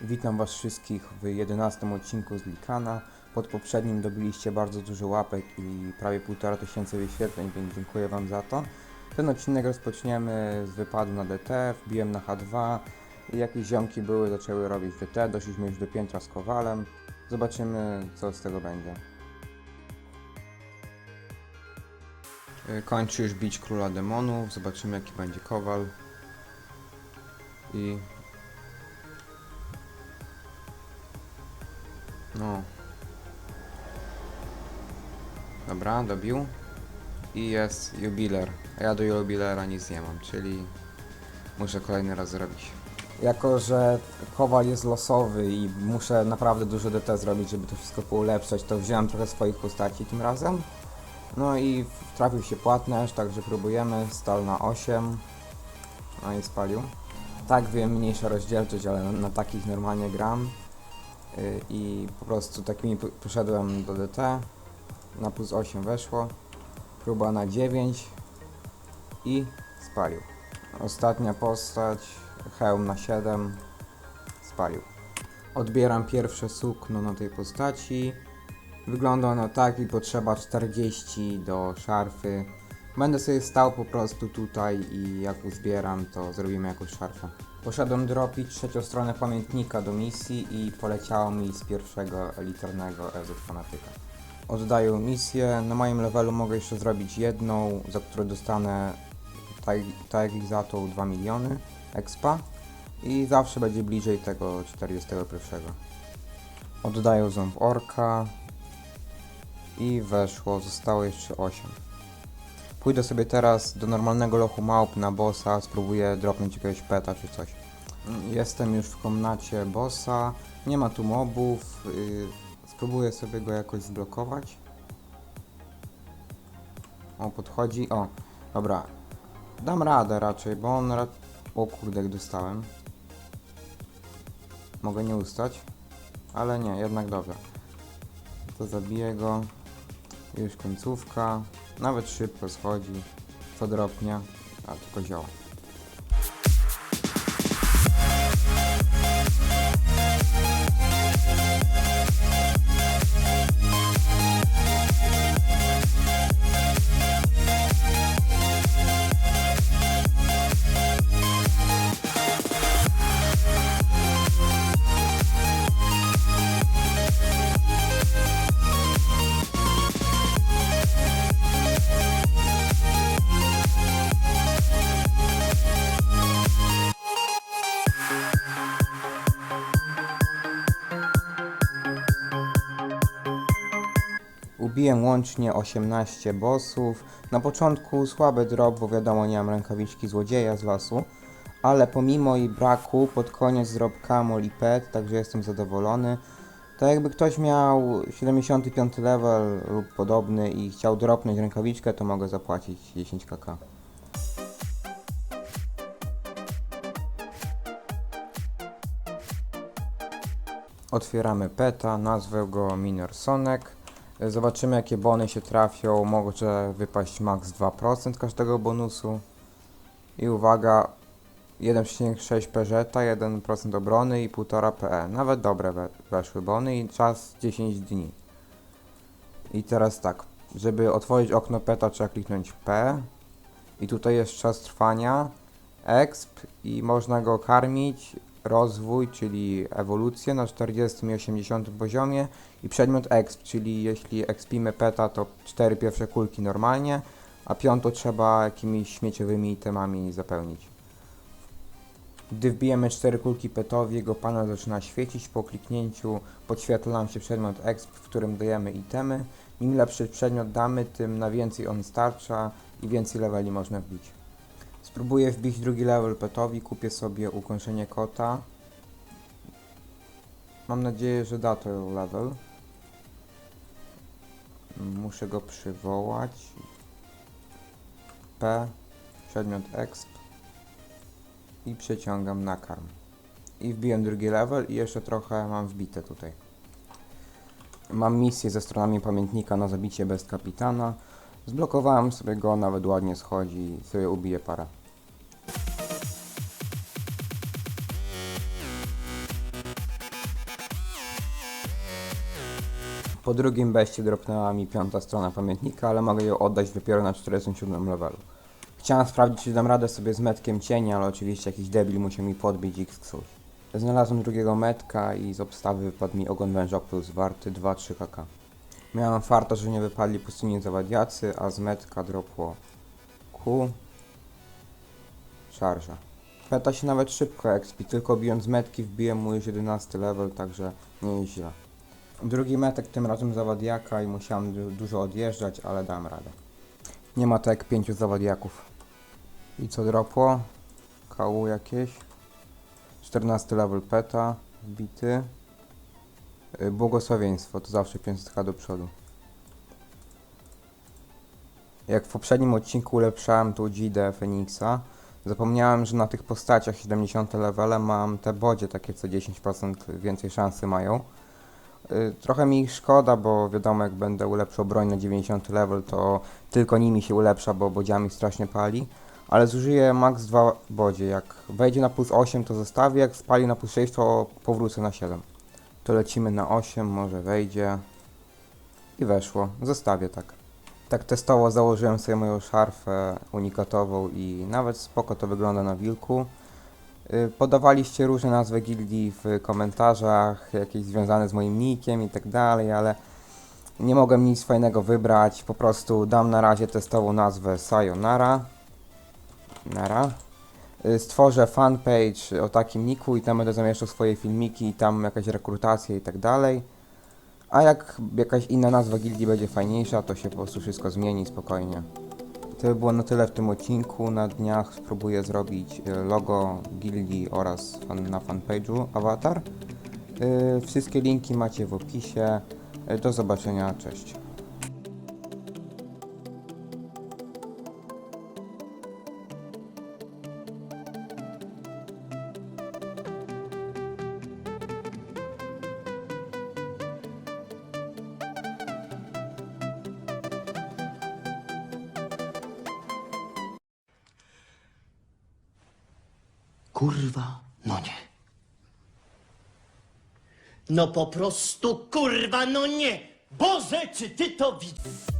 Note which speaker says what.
Speaker 1: Witam Was wszystkich w 11 odcinku z Likana. Pod poprzednim dobiliście bardzo dużo łapek i prawie 1,5 tysiąca wyświetleń, więc dziękuję Wam za to. Ten odcinek rozpoczniemy z wypadu na DT, wbiłem na H2 i jakieś ziomki były, zaczęły robić DT, doszliśmy już do piętra z Kowalem. Zobaczymy co z tego będzie. Y, Kończy już bić Króla Demonów, zobaczymy jaki będzie Kowal. I No. Dobra, dobił. I jest jubiler. A ja do jubilera nic nie mam, czyli muszę kolejny raz zrobić. Jako, że kowal jest losowy i muszę naprawdę dużo DT zrobić, żeby to wszystko poulepszać, to wziąłem trochę swoich postaci tym razem. No i trafił się płatnerz, także próbujemy. Stal na 8. No i spalił. Tak wiem, mniejsza rozdzielczość, ale na, na takich normalnie gram. Y, i po prostu takimi poszedłem do DT. Na plus 8 weszło. Próba na 9 i spalił. Ostatnia postać, hełm na 7, spalił. Odbieram pierwsze sukno na tej postaci. Wygląda ono tak i potrzeba 40 do szarfy. Będę sobie stał po prostu tutaj i jak uzbieram to zrobimy jakąś szarfę. Poszedłem dropić trzecią stronę pamiętnika do misji i poleciało mi z pierwszego elitarnego EZ fanatyka. Oddaję misję, na moim levelu mogę jeszcze zrobić jedną, za którą dostanę to 2 miliony expa i zawsze będzie bliżej tego 41. Oddaję ząb orka i weszło, zostało jeszcze 8. Pójdę sobie teraz do normalnego lochu małp na bossa, spróbuję dropnąć jakiegoś peta czy coś. Jestem już w komnacie bossa, nie ma tu mobów, yy, spróbuję sobie go jakoś zblokować. O, podchodzi, o, dobra. Dam radę raczej, bo on ra... O kurde, jak dostałem. Mogę nie ustać, ale nie, jednak dobrze. To zabiję go. Już końcówka. Nawet szybko schodzi. Co dropnie, a tylko zioła. Ubiłem łącznie 18 bossów. Na początku słaby drop, bo wiadomo nie mam rękawiczki złodzieja z lasu. Ale pomimo jej braku pod koniec drop Camel i Pet, także jestem zadowolony. Tak jakby ktoś miał 75 level lub podobny i chciał dropnąć rękawiczkę, to mogę zapłacić 10 kk. Otwieramy peta, nazwę go Minersonek. Zobaczymy jakie bony się trafią. Może wypaść max 2% każdego bonusu. I uwaga, 1,6 peżeta, 1% obrony i 1,5 PE. Nawet dobre we, weszły bony i czas 10 dni. I teraz tak, żeby otworzyć okno peta trzeba kliknąć P. I tutaj jest czas trwania, exp i można go karmić, rozwój, czyli ewolucję na 40 i 80 poziomie i przedmiot exp, czyli jeśli expimy peta to 4 pierwsze kulki normalnie, a piątą trzeba jakimiś śmieciowymi itemami zapełnić. Gdy wbijemy 4 kulki petowi, jego panel zaczyna świecić. Po kliknięciu podświetla nam się przedmiot exp, w którym dajemy itemy. Im lepszy przedmiot damy, tym na więcej on starcza i więcej leveli można wbić. Spróbuję wbić drugi level petowi, kupię sobie ukończenie kota. Mam nadzieję, że da to level. Muszę go przywołać. P, przedmiot exp i przeciągam nakarm. I wbiłem drugi level i jeszcze trochę mam wbite tutaj. Mam misję ze stronami pamiętnika na zabicie bez kapitana. Zblokowałem sobie go, nawet ładnie schodzi, sobie ubiję parę. Po drugim beście dropnęła mi piąta strona pamiętnika, ale mogę ją oddać dopiero na 47 levelu. Chciałem sprawdzić, czy dam radę sobie z metkiem cienia, ale oczywiście jakiś debil musiał mi podbić x coś. Znalazłem drugiego metka i z obstawy wypadł mi ogon węża plus warty 2-3 kk. Miałem farta, że nie wypadli pustyni zawadiacy, a z metka dropło Q. Szarża. Peta się nawet szybko expi, tylko bijąc metki wbiłem mu już 11 level, także nie jest źle. Drugi metek tym razem zawadiaka i musiałem du- dużo odjeżdżać, ale dałem radę. Nie ma tak pięciu zawadiaków. I co dropło? KU jakieś. 14 level peta, bity. Y, Błogosławieństwo, to zawsze 500k do przodu. Jak w poprzednim odcinku ulepszałem tą Gidę Feniksa, zapomniałem, że na tych postaciach 70 levele mam te bodzie takie co 10% więcej szansy mają. Y, Trochę mi ich szkoda, bo wiadomo jak będę ulepszał broń na 90 level, to tylko nimi się ulepsza, bo bodziami strasznie pali. Ale zużyję max 2 bodzie. Jak wejdzie na plus 8 to zostawię, jak spali na plus 6 to powrócę na 7. To lecimy na 8, może wejdzie. I weszło. Zostawię tak. Tak testowo założyłem sobie moją szarfę unikatową i nawet spoko to wygląda na wilku. Y, Podawaliście różne nazwy gildii w komentarzach, jakieś związane z moim nickiem i tak dalej, ale nie mogłem nic fajnego wybrać. Po prostu dam na razie testową nazwę Sayonara. Nara. Y, Stworzę fanpage o takim niku i tam będę zamieszczał swoje filmiki, tam jakaś rekrutacja i tak dalej. A jak jakaś inna nazwa gildii będzie fajniejsza, to się po prostu wszystko zmieni spokojnie. To by było na tyle w tym odcinku. Na dniach spróbuję zrobić y, logo gildii oraz fan, na fanpage'u awatar. Y, Wszystkie linki macie w opisie. Y, Do zobaczenia, cześć.
Speaker 2: Kurwa, no nie. No po prostu kurwa, no nie. Boże, czy ty to widzisz?